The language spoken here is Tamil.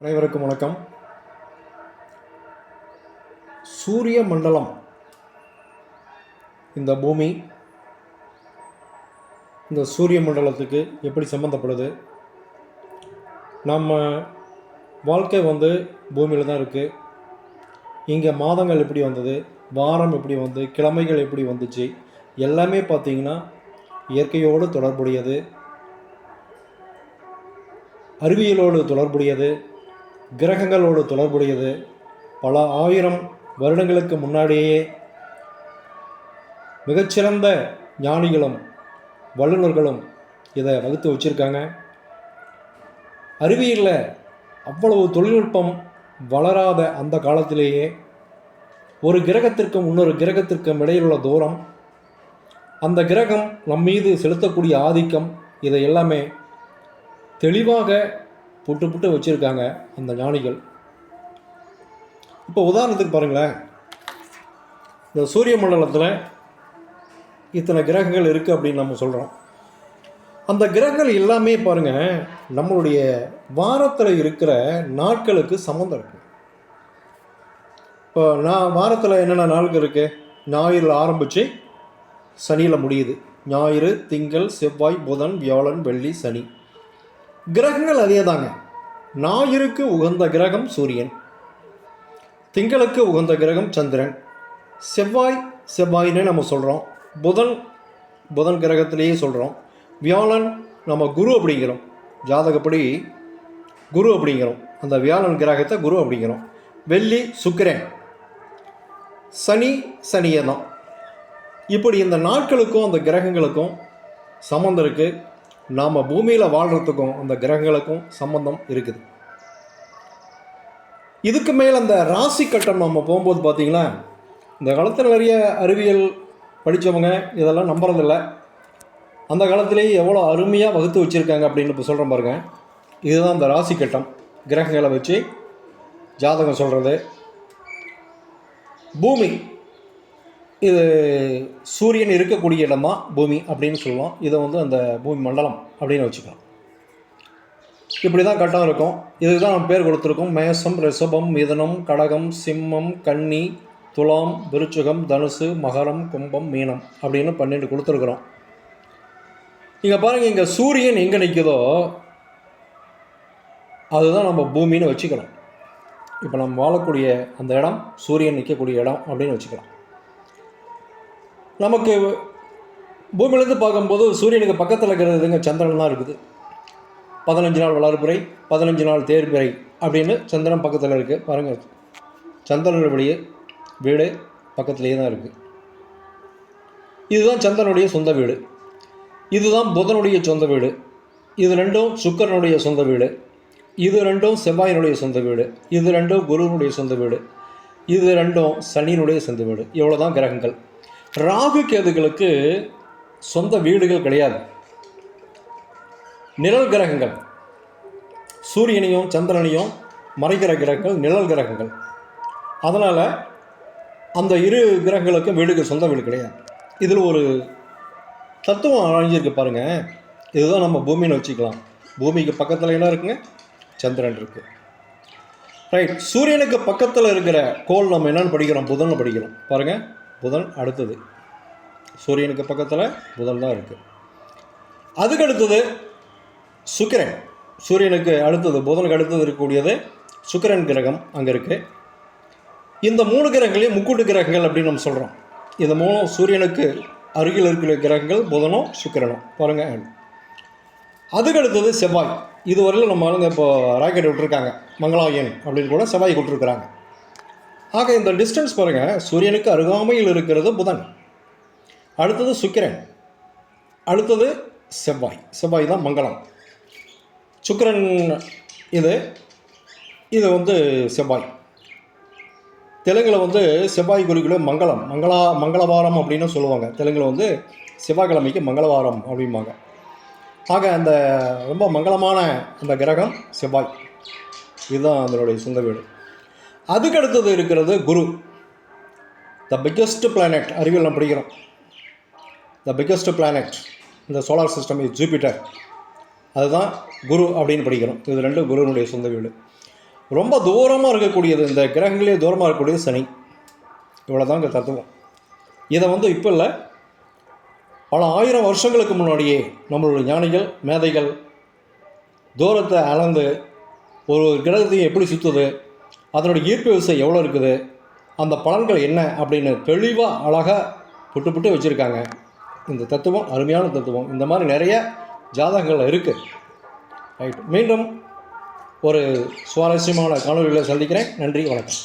அனைவருக்கும் வணக்கம். சூரிய மண்டலம் இந்த பூமி இந்த சூரிய மண்டலத்துக்கு எப்படி சம்மந்தப்படுது நம்ம வாழ்க்கை வந்து பூமியில் தான் இருக்குது இங்கே மாதங்கள் எப்படி வந்தது? வாரம் எப்படி வந்து கிழமைகள் எப்படி வந்துச்சு? எல்லாமே பார்த்தீங்கன்னா இயற்கையோடு தொடர்புடையது. அறிவியலோடு தொடர்புடையது. கிரகங்களோடு தொடர்புடையது. பல ஆயிரம் வருடங்களுக்கு முன்னாடியே மிகச்சிறந்த ஞானிகளும் வல்லுநர்களும் இதை வகுத்து வச்சுருக்காங்க. அறிவியலில் அவ்வளவு தொழில்நுட்பம் வளராத அந்த காலத்திலேயே ஒரு கிரகத்திற்கும் இன்னொரு கிரகத்திற்கும் இடையிலுள்ள தூரம் அந்த கிரகம் நம் மீது செலுத்தக்கூடிய ஆதிக்கம் இதை எல்லாமே தெளிவாக புட்டு புட்டு வச்சுருக்காங்க அந்த ஞானிகள். இப்போ உதாரணத்துக்கு பாருங்களேன். இந்த சூரிய மண்டலத்தில் இத்தனை கிரகங்கள் இருக்குது அப்படின்னு நம்ம சொல்கிறோம் அந்த கிரகங்கள் எல்லாமே பாருங்கள் நம்மளுடைய வாரத்தில் இருக்கிற நாட்களுக்கு சம்மந்தம் இருக்குது இப்போ நான் வாரத்தில் என்னென்ன நாட்கள் இருக்குது ஞாயிறில் ஆரம்பித்து சனியில் முடியுது. ஞாயிறு திங்கள் செவ்வாய் புதன் வியாழன் வெள்ளி சனி. கிரகங்கள் அதே தாங்க ஞாயிறுக்கு உகந்த கிரகம் சூரியன். திங்களுக்கு உகந்த கிரகம் சந்திரன். செவ்வாய் செவ்வாயினே நம்ம சொல்கிறோம் புதன் புதன் கிரகத்திலேயே சொல்கிறோம் வியாழன் நம்ம குரு அப்படிங்கிறோம். ஜாதகப்படி குரு அப்படிங்கிறோம். அந்த வியாழன் கிரகத்தை குரு அப்படிங்கிறோம். வெள்ளி சுக்கிரன். சனி சனியே தான் இப்படி இந்த நாட்களுக்கும் அந்த கிரகங்களுக்கும் சம்மந்தம் இருக்குது நாம் பூமியில் வாழ்கிறதுக்கும் அந்த கிரகங்களுக்கும் சம்பந்தம் இருக்குது. இதுக்கு மேல் அந்த ராசி கட்டம் நம்ம போகும்போது பார்த்திங்களா இந்த காலத்தில் நிறைய அறிவியல் படித்தவங்க இதெல்லாம் நம்புறதில்ல. அந்த காலத்திலேயே எவ்வளோ அருமையாக வகுத்து வச்சுருக்காங்க அப்படின்னு இப்போ சொல்கிறேன் பாருங்க. இதுதான் அந்த ராசி கட்டம். கிரகங்களை வச்சு ஜாதகம் சொல்கிறது பூமி இது சூரியன் இருக்கக்கூடிய இடமா பூமி அப்படின்னு சொல்லுவோம். இதை வந்து அந்த பூமி மண்டலம் அப்படின்னு வச்சுக்கலாம். இப்படி தான் கட்டம் இருக்கும். இதுக்கு தான் நம்ம பேர் கொடுத்துருக்கோம். மேசம் ரிஷபம் மிதனம் கடகம் சிம்மம் கன்னி துலாம் விருச்சிகம் தனுசு மகரம் கும்பம் மீனம் அப்படின்னு பன்னெண்டு கொடுத்துருக்குறோம். இங்கே பாருங்கள் இங்கே சூரியன் எங்கே நிற்குதோ அதுதான் நம்ம பூமின்னு வச்சுக்கலாம் இப்போ நம்ம வாழக்கூடிய அந்த இடம் சூரியன் நிற்கக்கூடிய இடம் அப்படின்னு வச்சுக்கலாம். நமக்கு பூமியிலேருந்து பார்க்கும்போது சூரியனுக்கு பக்கத்தில் இருக்கிறதுங்க சந்திரன் தான் இருக்குது. பதினஞ்சு நாள் வளர்பிறை பதினஞ்சு நாள் தேர்பிறை அப்படின்னு சந்திரன் பக்கத்தில் இருக்குது பாருங்கள் சந்திரனுடைய வீடு பக்கத்துலேயே தான் இருக்குது இதுதான் சந்திரனுடைய சொந்த வீடு. இதுதான் புதனுடைய சொந்த வீடு. இது ரெண்டும் சுக்கரனுடைய சொந்த வீடு. இது ரெண்டும் செவ்வாயினுடைய சொந்த வீடு. இது ரெண்டும் குருவனுடைய சொந்த வீடு. இது ரெண்டும் சனியினுடைய சொந்த வீடு. இவ்வளோ தான் கிரகங்கள். ராகு கேதுகளுக்கு சொந்த வீடுகள் கிடையாது. நிழல் கிரகங்கள் சூரியனையும் சந்திரனையும் மறைகிற கிரகங்கள் நிழல் கிரகங்கள். அதனால் அந்த இரு கிரகங்களுக்கும் வீடுகள் சொந்த வீடு கிடையாது. இதில் ஒரு தத்துவம் அழிஞ்சிருக்கு பாருங்கள் இதுதான் நம்ம பூமின்னு வச்சுக்கலாம். பூமிக்கு பக்கத்தில் என்ன இருக்குங்க சந்திரன் இருக்குது ரைட் சூரியனுக்கு பக்கத்தில் இருக்கிற கோள் நம்ம என்னென்னு படிக்கிறோம் புதன் படிக்கிறோம். பாருங்கள் புதன் அடுத்தது. சூரியனுக்கு பக்கத்தில் புதன் தான் இருக்குது அதுக்கு அடுத்தது சுக்கிரன். சூரியனுக்கு அடுத்தது புதனுக்கு அடுத்தது இருக்கக்கூடியது சுக்கிரன் கிரகம் அங்கே இருக்குது இந்த மூணு கிரகங்களையும் முக்கூட்டு கிரகங்கள் அப்படின்னு நம்ம சொல்கிறோம் இந்த மூணும் சூரியனுக்கு அருகில் இருக்கிற கிரகங்கள் புதனும் சுக்கிரனும். பாருங்கள் அதுக்கு அடுத்தது செவ்வாய். இதுவரையிலும் நம்ம ஆளுங்க இப்போ ராக்கெட் விட்டுருக்காங்க. மங்களாயன் அப்படின்னு கூட செவ்வாய் விட்டுருக்குறாங்க ஆக இந்த டிஸ்டன்ஸ் பாருங்கள் சூரியனுக்கு அருகாமையில் இருக்கிறது புதன். அடுத்தது சுக்கிரன். அடுத்தது செவ்வாய். செவ்வாய் தான் மங்களம். சுக்கிரன் இது இது வந்து செவ்வாய். தெலுங்கில் வந்து செவ்வாய் குறிக்குள்ள மங்களம். மங்களா மங்களவாரம் அப்படின்னு சொல்லுவாங்க. தெலுங்கில் வந்து செவ்வாய்க்கிழமைக்கு மங்களவாரம் அப்படிம்பாங்க. ஆக அந்த ரொம்ப மங்களமான அந்த கிரகம் செவ்வாய். இதுதான் அதனுடைய சொந்த வீடு. அதுக்கு அடுத்தது இருக்கிறது குரு. த பிக்கஸ்ட் பிளானட் அறிவியல் நம்ம படிக்கிறோம். த பிக்கஸ்ட் பிளானட் இந்த சோலார் சிஸ்டம் இஸ் ஜூபிட்டர் அதுதான் குரு அப்படின்னு படிக்கிறோம். இது ரெண்டும் குருவினுடைய சொந்த வீடு. ரொம்ப தூரமாக இருக்கக்கூடியது இந்த கிரகங்களே தூரமாக இருக்கக்கூடியது சனி. இவ்வளோ தான் இங்கே தத்துவம். இதை வந்து இப்போ இல்லை பல ஆயிரம் வருஷங்களுக்கு முன்னாடியே நம்மளுடைய ஞானிகள் மேதைகள் தூரத்தை அளந்து ஒரு கிரகத்தையும் எப்படி சுற்றுது அதனுடைய ஈர்ப்பு விசை எவ்வளோ இருக்குது? அந்த பலன்கள் என்ன? அப்படின்னு தெளிவாக அழகாக புட்டு புட்டு வச்சுருக்காங்க. இந்த தத்துவம் அருமையான தத்துவம். இந்த மாதிரி நிறைய ஜாதகங்கள் இருக்குது ரைட் மீண்டும் ஒரு சுவாரஸ்யமான காணொலிகளை சந்திக்கிறேன். நன்றி வணக்கம்.